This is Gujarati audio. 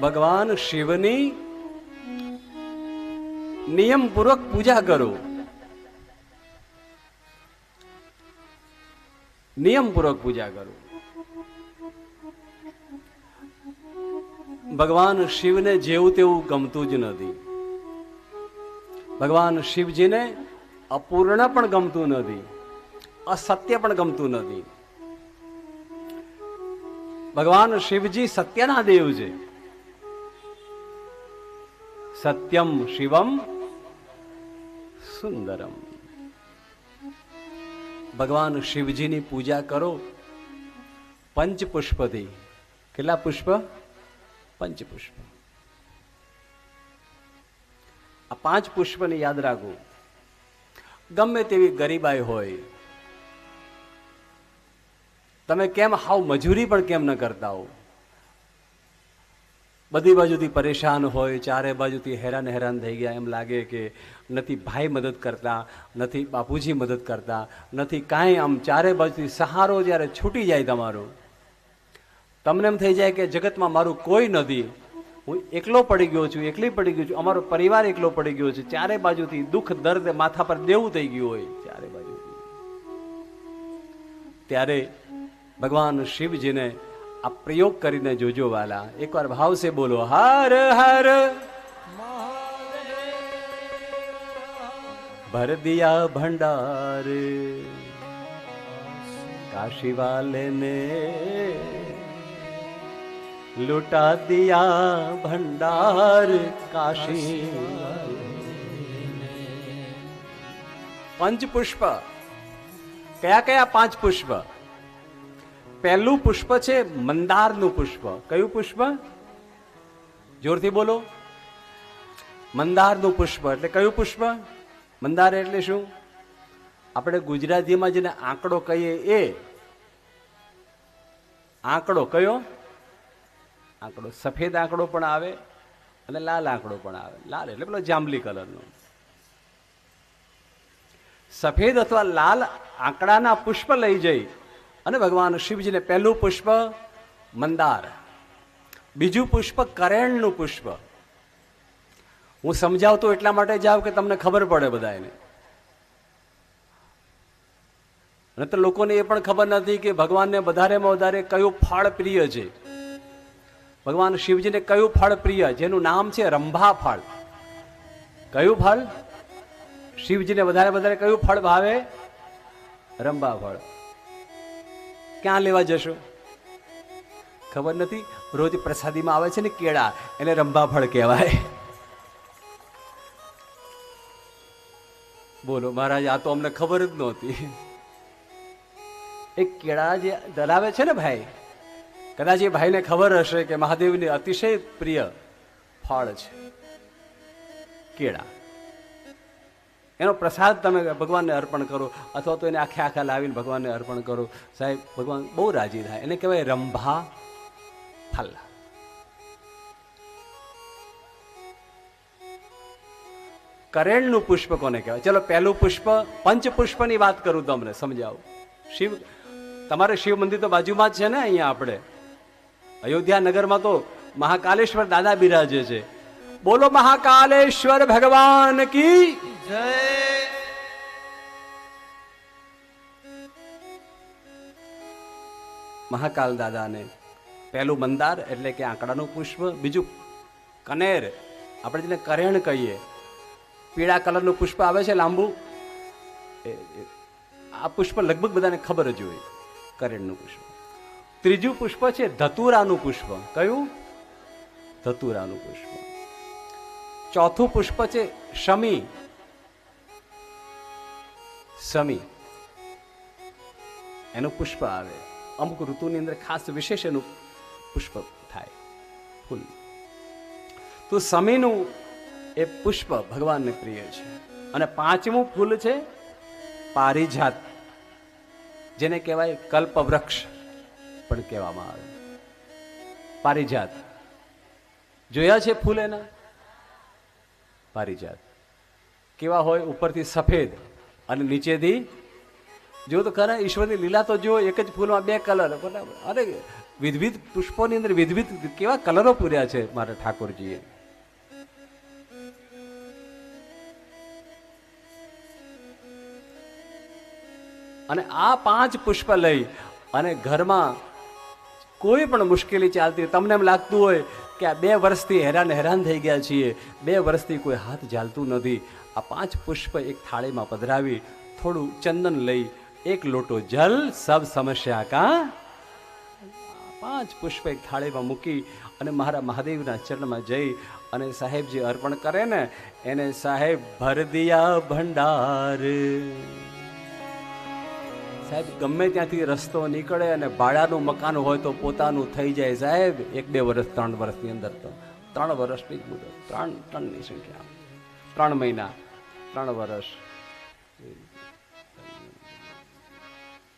ભગવાન શિવની નિયમપૂર્વક પૂજા કરો. નિયમપૂર્વક પૂજા કરો. ભગવાન શિવને જેવું તેવું ગમતું જ નથી. ભગવાન શિવજીને અપૂર્ણ પણ ગમતું નથી. અસત્ય પણ ગમતું નથી. ભગવાન શિવજી સત્યના દેવ છે. સત્યમ શિવમ સુંદરમ ભગવાન શિવજીની પૂજા કરો પંચ પુષ્પથી કેટલા પુષ્પ પંચ પુષ્પ આ પાંચ પુષ્પને યાદ રાખો ગમે તેવી ગરીબાઈ હોય તમે કેમ હાવ મજૂરી પણ કેમ ન કરતા હો બધી બાજુથી પરેશાન હોય, ચારે બાજુથી હેરાન હેરાન થઈ ગયા. એમ લાગે કે નથી ભાઈ મદદ કરતા, નથી બાપુજી મદદ કરતા, નથી કાંઈ. આમ ચારે બાજુથી સહારો જ્યારે છૂટી જાય તમારો, તમને એમ થઈ જાય કે જગતમાં મારું કોઈ નથી. હું એકલો પડી ગયો છું, એકલી પડી ગયો છું, અમારો પરિવાર એકલો પડી ગયો છે. ચારે બાજુથી દુઃખ, દર્દ માથા પર દેવું થઈ ગયું હોય ચારે બાજુથી. ત્યારે ભગવાન શિવજીને આ પ્રયોગ કરીને જોજો વાલા એકવાર ભાવ સે બોલો હર હર ભર દિયા ભંડાર કાશી વાલે ને लुटा दिया भंडार काशी પંચ પુષ્પ કયા કયા પાંચ પુષ્પ પહેલું પુષ્પ છે મંદારનું પુષ્પ. કયું પુષ્પ? જોરથી બોલો. મંદારનું પુષ્પ. એટલે કયું પુષ્પ? મંદાર એટલે શું? આપણે ગુજરાતીમાં જેને આંકડો કહીએ એ આંકડો કયો? આંકડો. સફેદ આંકડો પણ આવે અને લાલ આંકડો પણ આવે. લાલ એટલે પેલો જાંબલી કલરનો. સફેદ અથવા લાલ આંકડાના પુષ્પ લઈ જઈ. અને ભગવાન શિવજીને પહેલું પુષ્પ મંદાર, બીજું પુષ્પ કરેણનું પુષ્પ. હું સમજાવતો એટલા માટે જાઉં કે તમને ખબર પડે બધાને અને તો લોકોને એ પણ ખબર નથી કે ભગવાનને વધારેમાં વધારે કયું ફળ પ્રિય છે. ભગવાન શિવજીને કયું ફળ પ્રિય? જેનું નામ છે રંભા ફળ. કયું ફળ? શિવજીને વધારે વધારે કયું ફળ ભાવે? રંભા ફળ. ક્યાં લેવા જશો? ખબર નથી? રોજ પ્રસાદીમાં આવે છે ને કેળા, એને રંભાફળ કહેવાય. બોલો, મહારાજ, આ તો અમને ખબર જ નહોતી. એ કેળા જે ધરાવે છે ને ભાઈ, કદાચ એ ભાઈને ખબર હશે કે મહાદેવની અતિશય પ્રિય ફળ છે. કેળા. એનો પ્રસાદ તમે ભગવાનને અર્પણ કરો, અથવા તો એને આખે આખા લાવીને ભગવાનને અર્પણ કરો. સાહેબ, ભગવાન બહુ રાજી થાય. એને કહેવાય રંભા ફલ કરેણનું પુષ્પ કોને કહેવાય? ચલો, પહેલું પુષ્પ, પંચપુષ્પની વાત કરું તમને, સમજાવું. શિવ, તમારે શિવ મંદિર તો બાજુમાં જ છે ને અહીંયા આપણે? અયોધ્યા નગરમાં તો મહાકાલેશ્વર દાદા બિરાજે છે. બોલો, મહાકાલેશ્વર ભગવાન કી જય. મહાકાલ દાદાને પહેલું મંદાર એટલે કે આંકડાનું પુષ્પ, બીજું કનેર. આપણે જેને કરેણ કહીએ, પીળા કલરનું પુષ્પ આવે છે લાંબુ. આ પુષ્પ લગભગ બધાને ખબર જ હોય, કરેણનું પુષ્પ. ત્રીજું પુષ્પ છે ધતુરાનું પુષ્પ. કયું? ધતુરાનું પુષ્પ. ચોથું પુષ્પ છે શમી. સમી એનું પુષ્પ આવે. અમુક ઋતુની અંદર ખાસ વિશેષ એનું પુષ્પ થાય, ફૂલ. તો સમીનું એ પુષ્પ ભગવાનને પ્રિય છે. અને પાંચમું ફૂલ છે પારિજાત, જેને કહેવાય કલ્પવૃક્ષ પણ કહેવામાં આવે. પારિજાત. જોયા છે ફૂલ એના? પારિજાત. કેવા હોય? ઉપરથી સફેદ. અને નીચેથી જો તો ખરા, ઈશ્વરની લીલા તો જો એક જ ફૂલમાં બે કલર. બરાબર અરે, વિધવિધ પુષ્પોની અંદર વિધવિધ કેવા કલરો પૂર્યા છે મારા ઠાકોરજીએ. અને આ પાંચ પુષ્પ લઈ અને ઘરમાં કોઈ પણ મુશ્કેલી ચાલતી હોય, તમને એમ લાગતું હોય કે આ બે વર્ષથી હેરાન હેરાન થઈ ગયા છીએ, બે વર્ષથી કોઈ હાથ ચાલતું નથી આ પાંચ પુષ્પ એક થાળીમાં પધરાવી થોડું ચંદન લઈ એક લોટો જલ, સબ સમસ્યા કા? પાંચ પુષ્પ એક થાળીમાં મૂકી અને મારા મહાદેવના ચરણમાં જઈ અને સાહેબ જે અર્પણ કરે ને, એને સાહેબ ભરદિયા ભંડાર. સાહેબ, ગમે ત્યાંથી રસ્તો નીકળે અને ભાડાનું મકાન હોય તો પોતાનું થઈ જાય સાહેબ. એક બે વર્ષ ત્રણ વર્ષની અંદર તો. ત્રણ વર્ષની જ મુદત. ત્રણ ત્રણની સંખ્યા. ત્રણ મહિના. ત્રણ વર્ષ.